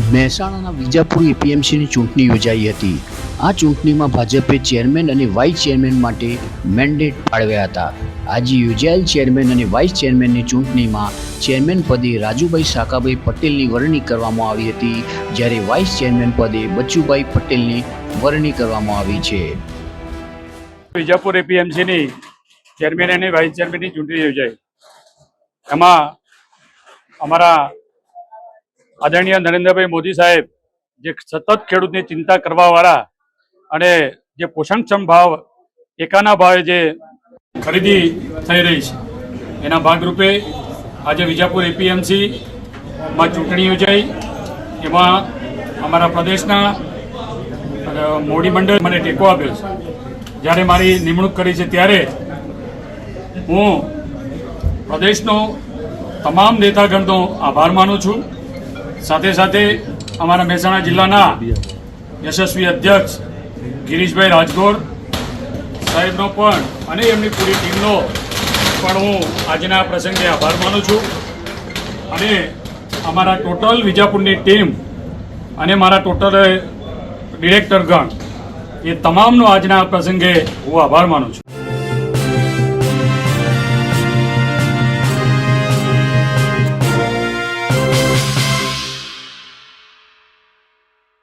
મહેસાણાના વિજાપુર એપીએમસીની ચૂંટણી યોજાઈ હતી. આ ચૂંટણીમાં ભાજપે ચેરમેન અને વાઇસ ચેરમેન માટે મેન્ડેટ ફાળવ્યા હતા. આજે યોજાયેલ ચેરમેન અને વાઇસ ચેરમેનની ચૂંટણીમાં ચેરમેન પદે રાજુભાઈ સાકાભાઈ પટેલની વરણી કરવામાં આવી હતી, જ્યારે વાઇસ ચેરમેન પદે બચ્ચુભાઈ પટેલની વરણી કરવામાં આવી છે. વિજાપુર એપીએમસીની ચેરમેન અને વાઇસ ચેરમેનની ચૂંટણી યોજાઈ. એમાં અમારા આદરણીય નરેન્દ્રભાઈ મોદી સાહેબ, જે સતત ખેડૂતની ચિંતા કરવાવાળા અને જે પોષણક્ષમ ભાવ ટેકાના ભાવે જે ખરીદી થઈ રહી છે. એના ભાગરૂપે આજે વિજાપુર એપીએમસીમાં ચૂંટણી યોજાઈ. એમાં અમારા પ્રદેશના મોડી મંડળ મને ટેકો આપ્યો છે. જ્યારે મારી નિમણૂક કરી છે ત્યારે હું પ્રદેશનો તમામ નેતાગણનો આભાર માનું છું. સાથે સાથે અમારા મહેસાણા જિલ્લાના યશસ્વી અધ્યક્ષ ગિરીશભાઈ રાજગોર સાહેબનો પણ અને એમની પૂરી ટીમનો પણ હું આજના પ્રસંગે આભાર માનું છું. અને અમારા ટોટલ વિજાપુરની ટીમ અને મારા ટોટલ ડિરેક્ટરગણ એ તમામનો આજના પ્રસંગે હું આભાર માનું છું.